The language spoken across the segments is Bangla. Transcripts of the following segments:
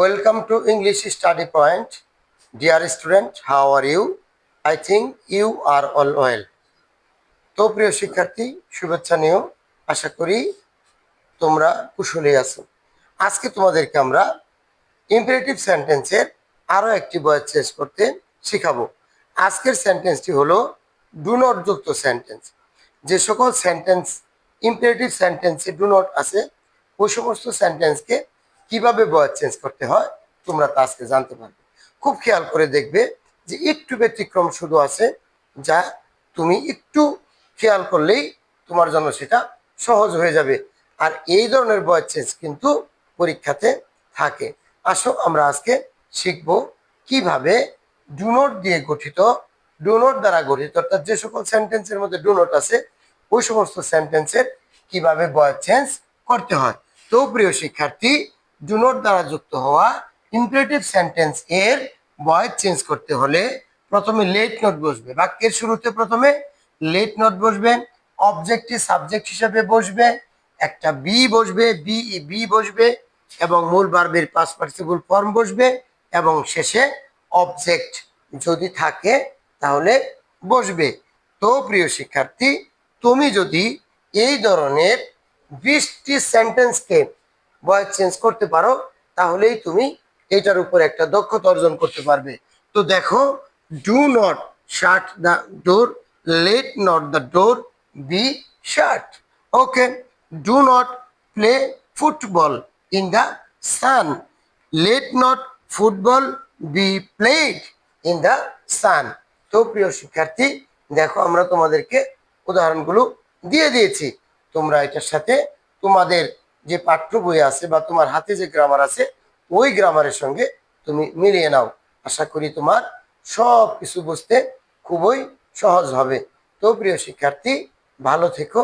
Welcome to English study point dear student, how are you I think you are all well. তো প্রিয় শিক্ষার্থী শুভেচ্ছা নিয়েও আশা করি তোমরা কুশলে আছো। আজকে তোমাদেরকে আমরা ইম্পারেটিভ সেন্টেন্সের আরও একটি বয়স চেঞ্জ করতে শিখাবো। আজকের সেন্টেন্সটি হলো ডু নট যুক্ত সেন্টেন্স যে সকল সেন্টেন্স ইম্পারেটিভ সেন্টেন্সে ডু নট আছে ওই সমস্ত সেন্টেন্সকে কীভাবে বয়স চেঞ্জ করতে হয়, তোমরা তা আজকে জানতে পারবে। খুব খেয়াল করে দেখবে যে একটু ব্যতিক্রম শুধু আছে যা তুমি একটু খেয়াল করলেই তোমার জন্য সেটা সহজ হয়ে যাবে। আর এই ধরনের বয়স চেঞ্জ কিন্তু পরীক্ষাতে থাকে। আসো আমরা আজকে শিখব কীভাবে ডু নোট দিয়ে গঠিত ডু নোট দ্বারা গঠিত, অর্থাৎ যে সকল সেন্টেন্সের মধ্যে ডু নোট আছে, ওই সমস্ত সেন্টেন্সের কীভাবে বয়স চেঞ্জ করতে হয়। তো প্রিয় শিক্ষার্থী ডু নোট দ্বারা যুক্ত হওয়া ইম্পারেটিভ সেন্টেন্স এর বয়স চেঞ্জ করতে হলে প্রথমে লেট নোট বসবে। বাক্যের শুরুতে প্রথমে লেট নোট বসবে অবজেক্টটি সাবজেক্ট হিসেবে বসবে, একটা বি বসবে বি ই বি বসবে এবং মূল বার্বের পাস পার্টিসিপল ফর্ম বসবে এবং শেষে অবজেক্ট যদি থাকে তাহলে বসবে। তো প্রিয় শিক্ষার্থী, তুমি যদি এই ধরনের বিশটি সেন্টেন্সকে বয়স চেঞ্জ করতে পারো, তাহলেই তুমি এটার উপর একটা দক্ষতা অর্জন করতে পারবে। তো দেখো do not shut the door let not the door be shut okay do not play football in the sun let not football be played in the sun তো প্রিয় শিক্ষার্থী, দেখো আমরা তোমাদেরকে উদাহরণগুলো দিয়ে দিয়েছি। তোমরা এটার সাথে তোমাদের যে পাঠ্য বই আছে বা তোমার হাতে যে গ্রামার আছে, ওই গ্রামারের সঙ্গে তুমি মিলিয়ে নাও। আশা করি তোমার সব কিছু বুঝতে খুবই সহজ হবে। তো প্রিয় শিক্ষার্থী, ভালো থেকো।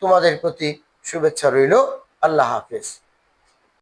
তোমাদের প্রতি শুভেচ্ছা রইল। আল্লাহ হাফেজ।